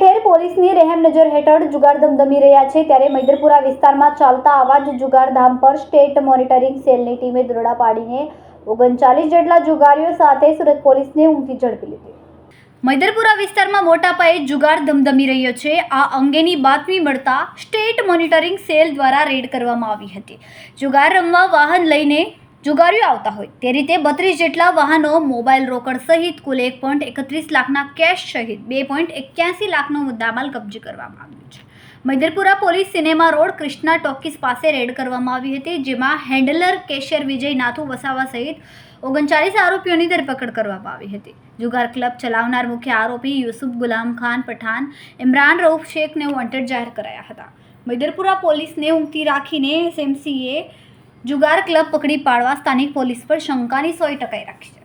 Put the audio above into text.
પોલીસની રહેમ નજર હેઠળ જુગાર ધમધમી રહ્યા છે ત્યારે મૈદરપુરા વિસ્તારમાં ચાલતા આવા જ જુગારધામ પર સ્ટેટ મોનિટરિંગ સેલની ટીમે દરોડા પાડીને ઓગણચાલીસ જેટલા જુગારીઓ સાથે સુરત પોલીસને ઊંઘી ઝડપી લીધી. મૈદરપુરા વિસ્તારમાં મોટા પાયે જુગાર ધમધમી રહ્યો છે. આ અંગેની બાતમી મળતા સ્ટેટ મોનિટરિંગ સેલ દ્વારા રેડ કરવામાં આવી હતી. જુગાર રમવા વાહન લઈને જુગારીઓ આવતા હોય. તે રીતે બત્રીસ જેટલા વાહનો મોબાઈલ રોકડ સહિત કુલ એક પોઈન્ટ એકત્રીસ લાખના કેશ સહિત બે પોઈન્ટ એક્યાસી લાખનો મુદ્દામાલ કબજે કરવામાં આવ્યો છે. Maidarpura police cinema road Krishna talkies પાસે રેડ કરવામાં આવી હતી, જેમાં હેન્ડલર કેશિયર વિજય નાથુ વસાવા સહિત ઓગણચાલીસ આરોપીઓની ધરપકડ કરવામાં આવી હતી. જુગાર ક્લબ ચલાવનાર મુખ્ય આરોપી યુસુફ ગુલામ ખાન પઠાન ઇમરાન રઉફ શેખને વોન્ટેડ જાહેર કરાયા હતા. મૈદરપુરા પોલીસને ઊંઘતી રાખીને એસએમસીએ જુગાર ક્લબ પકડી પાડવા સ્થાનિક પોલીસ પર શંકાની સોય ટકાઈ રાખી છે.